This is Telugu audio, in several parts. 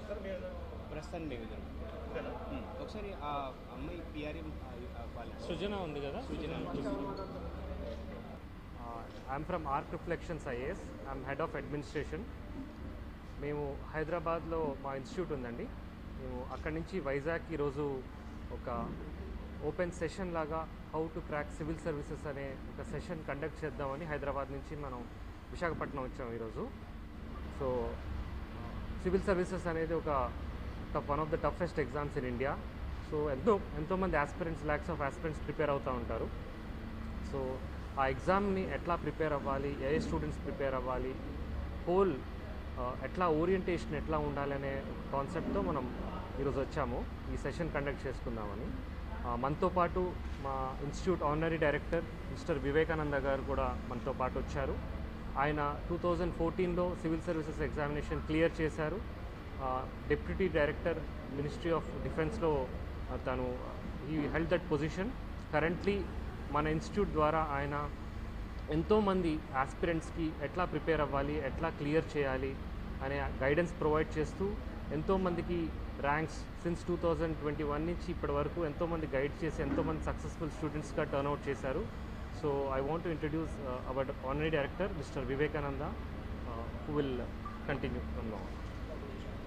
ప్రస్తుతానికి మేము ఇద్దరం. ఒకసారి ఆ అమ్మాయి పిఆర్ఎం సృజన ఉంది కదా? Srujana I'm from ark reflections IAS I'm head of administration మేము హైదరాబాద్లో మా ఇన్స్టిట్యూట్ ఉందండి. మేము అక్కడి నుంచి వైజాగ్ ఈరోజు ఒక ఓపెన్ సెషన్ లాగా how to crack civil services అనే ఒక సెషన్ కండక్ట్ చేద్దామని హైదరాబాద్ నుంచి మనం విశాఖపట్నం వచ్చాము ఈరోజు. సో సివిల్ సర్వీసెస్ అనేది ఒక tough one of the toughest exams in India so ఎంతో ఎంతోమంది aspirants lakhs of aspirants prepare అవుతూ ఉంటారు. సో ఆ ఎగ్జామ్ని ఎట్లా ప్రిపేర్ అవ్వాలి ఏ స్టూడెంట్స్ ప్రిపేర్ అవ్వాలి హోల్ ఎట్లా ఓరియంటేషన్ ఎట్లా ఉండాలి అనే కాన్సెప్ట్తో మనం ఈరోజు వచ్చాము. ఈ సెషన్ కండక్ట్ చేసుకుందామని. మనతో పాటు మా institute honorary director mister Vivekananda garu కూడా మనతో పాటు వచ్చారు. ఆయన టూ థౌజండ్ ఫోర్టీన్లో సివిల్ సర్వీసెస్ ఎగ్జామినేషన్ క్లియర్ చేశారు. డిప్యూటీ డైరెక్టర్ మినిస్ట్రీ ఆఫ్ డిఫెన్స్లో తను ఈ హెల్డ్ దట్ పొజిషన్. కరెంట్లీ మన ఇన్స్టిట్యూట్ ద్వారా ఆయన ఎంతోమంది ఆస్పిరెంట్స్కి ఎట్లా ప్రిపేర్ అవ్వాలి ఎట్లా క్లియర్ చేయాలి అనే గైడెన్స్ ప్రొవైడ్ చేస్తూ ఎంతోమందికి ranks since two thousand twenty one నుంచి ఇప్పటి వరకు ఎంతోమంది గైడ్ చేసి ఎంతోమంది సక్సెస్ఫుల్ స్టూడెంట్స్గా టర్న్అవుట్ చేశారు. So I want to introduce our honorary director mister Vivekananda who will continue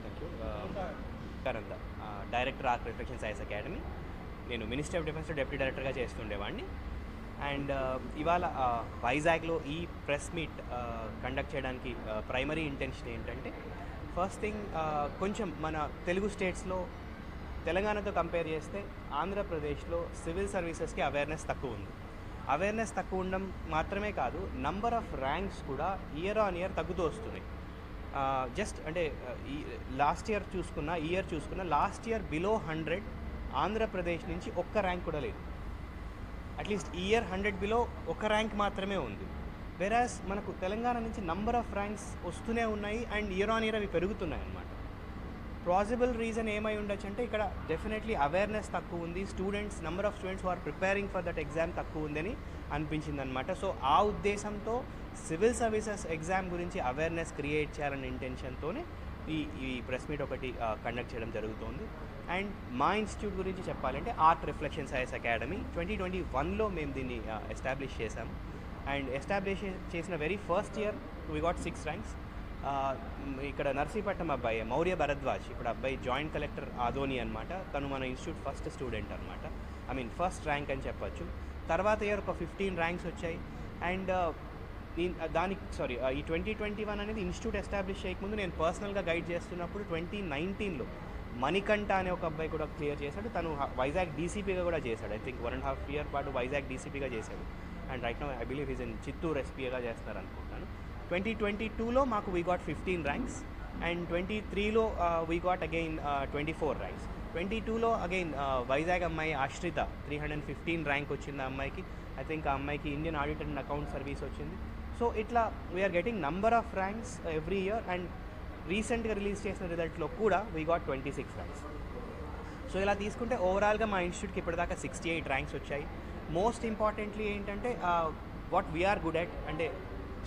thank you current director art reflection science academy నేను మినిస్ట్రీ ఆఫ్ డిఫెన్స్ డెప్యూటీ డైరెక్టర్గా చేస్తుండేవాడిని. అండ్ uh, ఇవాళ uh, వైజాగ్లో ఈ ప్రెస్ మీట్ uh, కండక్ట్ చేయడానికి ప్రైమరీ ఇంటెన్షన్ ఏంటంటే ఫస్ట్ థింగ్ కొంచెం మన తెలుగు స్టేట్స్లో తెలంగాణతో కంపేర్ చేస్తే ఆంధ్రప్రదేశ్లో సివిల్ సర్వీసెస్కి అవేర్నెస్ తక్కువ ఉంది. అవేర్నెస్ తక్కువ ఉండడం మాత్రమే కాదు నంబర్ ఆఫ్ ర్యాంక్స్ కూడా ఇయర్ ఆన్ ఇయర్ తగ్గుతూ వస్తున్నాయి. జస్ట్ అంటే ఈ లాస్ట్ ఇయర్ చూసుకున్న ఇయర్ చూసుకున్న last year below hundred Andhra Pradesh నుంచి ఒక్క ర్యాంక్ కూడా లేదు. అట్లీస్ట్ ఈ ఇయర్ హండ్రెడ్ బిలో ఒక ర్యాంక్ మాత్రమే ఉంది. వెరాస్ మనకు తెలంగాణ నుంచి నంబర్ ఆఫ్ ర్యాంక్స్ వస్తూనే ఉన్నాయి అండ్ ఇయర్ ఆన్ ఇయర్ అవి పెరుగుతున్నాయి అన్నమాట పాసిబుల్ రీజన్ ఏమై ఉండొచ్చు అంటే ఇక్కడ డెఫినెట్లీ అవేర్నెస్ తక్కువ ఉంది. Students number of students are preparing for that exam తక్కువ ఉందని అనిపించింది అనమాట సో ఆ ఉద్దేశంతో సివిల్ సర్వీసెస్ ఎగ్జామ్ గురించి అవేర్నెస్ క్రియేట్ చేయాలనే ఇంటెన్షన్తోనే ఈ ఈ ప్రెస్ మీట్ ఒకటి కండక్ట్ చేయడం జరుగుతోంది. అండ్ మా ఇన్స్టిట్యూట్ గురించి చెప్పాలంటే art reflection science academy twenty twenty వన్లో మేము దీన్ని ఎస్టాబ్లిష్ చేశాము. అండ్ ఎస్టాబ్లిష్ చేసిన very first year we got six ranks ఇక్కడ నర్సీపట్నం అబ్బాయి మౌర్య భరద్వాజ్ ఇప్పుడు అబ్బాయి జాయింట్ కలెక్టర్ ఆదోని అనమాట తను మన ఇన్స్టిట్యూట్ ఫస్ట్ స్టూడెంట్ అనమాట ఐ మీన్ ఫస్ట్ ర్యాంక్ అని చెప్పొచ్చు. తర్వాత ఇయర్ ఒక ఫిఫ్టీన్ ర్యాంక్స్ వచ్చాయి. అండ్ దానికి సారీ ఈ ట్వంటీ ట్వంటీ వన్ అనేది ఇన్స్టిట్యూట్ ఎస్టాబ్లిష్ చేయకముందు నేను పర్సనల్గా గైడ్ చేస్తున్నప్పుడు ట్వంటీ నైన్టీన్లో మణికంఠ అనే ఒక అబ్బాయి కూడా క్లియర్ చేశాడు. తను వైజాగ్ డీసీపీగా కూడా చేశాడు. I think one and half year పాటు వైజాగ్ డీసీపీగా చేశాడు. And right now I believe is in Chittoor ఎస్పీగా చేస్తారు అనుకుంటాను ట్వంటీ ట్వంటీ టూలో మాకు we got fifteen ranks and twenty త్రీలో we got again twenty four ranks twenty టూలో అగైన్ వైజాగ్ అమ్మాయి Ashritha three hundred and fifteen rank వచ్చింది ఆ అమ్మాయికి. ఐ థింక్ ఆ అమ్మాయికి Indian audit and account service వచ్చింది. సో ఇట్లా we are getting number of ranks every year and రీసెంట్గా రిలీజ్ చేసిన రిజల్ట్లో కూడా we got twenty six ranks so ఇలా తీసుకుంటే ఓవరాల్గా మా ఇన్స్టిట్యూట్కి ఇప్పటిదాకా సిక్స్టీ ఎయిట్ ర్యాంక్స్ వచ్చాయి. మోస్ట్ ఇంపార్టెంట్లీ ఏంటంటే what we are good at అంటే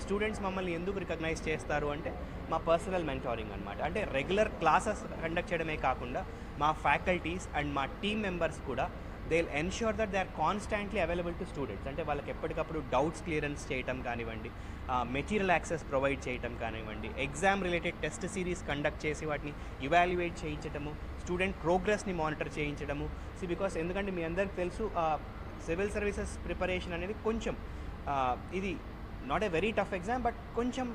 స్టూడెంట్స్ మమ్మల్ని ఎందుకు రికగ్నైజ్ చేస్తారు అంటే మా పర్సనల్ మెంటారింగ్ అనమాట అంటే రెగ్యులర్ క్లాసెస్ కండక్ట్ చేయడమే కాకుండా మా ఫ్యాకల్టీస్ అండ్ మా టీమ్ మెంబర్స్ కూడా they ensure that they are constantly available to students అంటే వాళ్ళకి ఎప్పటికప్పుడు డౌట్స్ క్లియరెన్స్ చేయటం కానివ్వండి మెటీరియల్ యాక్సెస్ ప్రొవైడ్ చేయటం కానివ్వండి exam related test series conduct చేసి వాటిని ఇవాల్యుయేట్ చేయించడము స్టూడెంట్ ప్రోగ్రెస్ని మానిటర్ చేయించడము సి బికాస్ ఎందుకంటే మీ అందరికి తెలుసు సివిల్ సర్వీసెస్ ప్రిపరేషన్ అనేది కొంచెం ఇది not a very tough exam but కొంచెం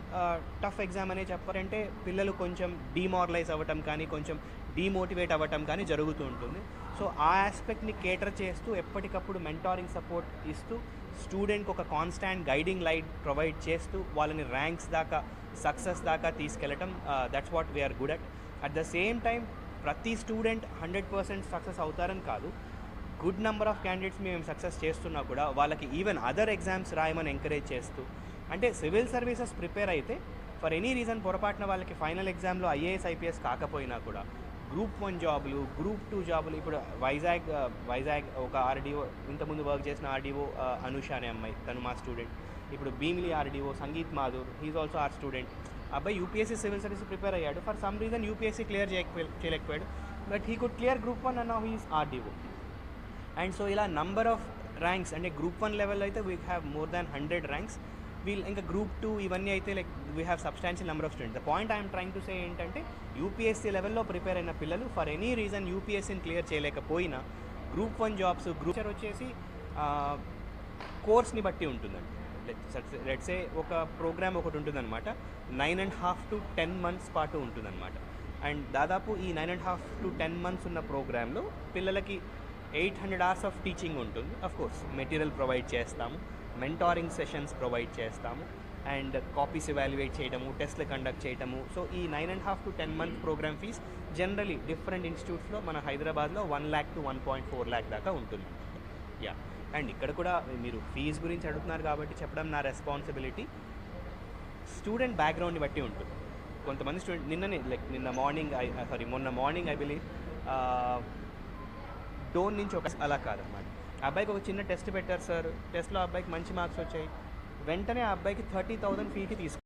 టఫ్ ఎగ్జామ్ అనే చెప్పారంటే పిల్లలు కొంచెం డిమారలైజ్ అవ్వటం కానీ కొంచెం డీమోటివేట్ అవ్వటం కానీ జరుగుతూ ఉంటుంది. సో ఆ ఆస్పెక్ట్ని కేటర్ చేస్తూ ఎప్పటికప్పుడు మెంటారింగ్ సపోర్ట్ ఇస్తూ స్టూడెంట్కి ఒక కాన్స్టాంట్ గైడింగ్ లైట్ ప్రొవైడ్ చేస్తూ వాళ్ళని ర్యాంక్స్ దాకా సక్సెస్ దాకా తీసుకెళ్ళటం that's what we are good at at the same time ప్రతి స్టూడెంట్ హండ్రెడ్ పర్సెంట్ సక్సెస్ అవుతారని కాదు. గుడ్ నెంబర్ ఆఫ్ క్యాండిడేట్స్ మేము సక్సెస్ చేస్తున్నా కూడా వాళ్ళకి ఈవెన్ అదర్ ఎగ్జామ్స్ రాయమని ఎంకరేజ్ చేస్తూ అంటే సివిల్ సర్వీసెస్ ప్రిపేర్ అయితే ఫర్ ఎనీ రీజన్ పొరపాటున వాళ్ళకి ఫైనల్ ఎగ్జామ్లో ఐఏఎస్ ఐపీఎస్ కాకపోయినా కూడా గ్రూప్ వన్ జాబులు గ్రూప్ టూ జాబులు ఇప్పుడు వైజాగ్ వైజాగ్ ఒక ఆర్డీఓ ఇంతకుముందు వర్క్ చేసిన ఆర్డీఓ అనుష అనే అమ్మాయి తను మా స్టూడెంట్ ఇప్పుడు Bheemili RDO Sangeeth Madhur he also our student అబ్బాయి యూపీఎస్సీ సివిల్ సర్వీస్ ప్రిపేర్ అయ్యాడు. For some reason UPSC clear చేయకపోయి చేయలేకపోయాడు. But he could clear group one అన్న హీస్ ఆర్డీఓ అండ్ సో ఇలా నంబర్ ఆఫ్ ర్యాంక్స్ అంటే గ్రూప్ వన్ లెవెల్ అయితే we have more than hundred ranks we'll ఇంకా గ్రూప్ టూ ఇవన్నీ అయితే like we have substantial number of students the point I'm trying to say ఏంటంటే యూపీఎస్సీ లెవెల్లో ప్రిపేర్ అయిన పిల్లలు ఫర్ ఎనీ రీజన్ యూపీఎస్సీని క్లియర్ చేయలేకపోయినా గ్రూప్ వన్ జాబ్స్ గ్రూప్ వచ్చేసి కోర్స్ని బట్టి ఉంటుందండి. లెట్సే ఒక ప్రోగ్రామ్ ఒకటి ఉంటుందన్నమాట. Nine and half to ten months పాటు ఉంటుందన్నమాట. అండ్ దాదాపు ఈ nine and half to ten months ఉన్న ప్రోగ్రాంలో పిల్లలకి eight hundred hours of teaching ఉంటుంది. అఫ్ కోర్స్ మెటీరియల్ ప్రొవైడ్ చేస్తాము మెంటారింగ్ సెషన్స్ ప్రొవైడ్ చేస్తాము అండ్ కాపీస్ ఎవాల్యుయేట్ చేయడము టెస్ట్లు కండక్ట్ చేయడము. సో ఈ nine and half to ten month programme fees generally different ఇన్స్టిట్యూట్స్లో మన హైదరాబాద్లో one lakh to one point four lakh దాకా ఉంటుంది. యా అండ్ ఇక్కడ కూడా మీరు ఫీజు గురించి అడుగుతున్నారు కాబట్టి చెప్పడం నా రెస్పాన్సిబిలిటీ స్టూడెంట్ బ్యాక్గ్రౌండ్ని బట్టి ఉంటుంది. కొంతమంది స్టూడెంట్ నిన్ననే లైక్ నిన్న మార్నింగ్ ఐ సారీ మొన్న మార్నింగ్ ఐ బిలీవ్ టోన్ నుంచి ఒక అలా కాదనమాట అబ్బాయికి ఒక చిన్న టెస్ట్ పెట్టారు సార్. టెస్ట్లో అబ్బాయికి మంచి మార్క్స్ వచ్చాయి. వెంటనే ఆ అబ్బాయికి థర్టీ థౌజండ్ ఫీకి తీసుకు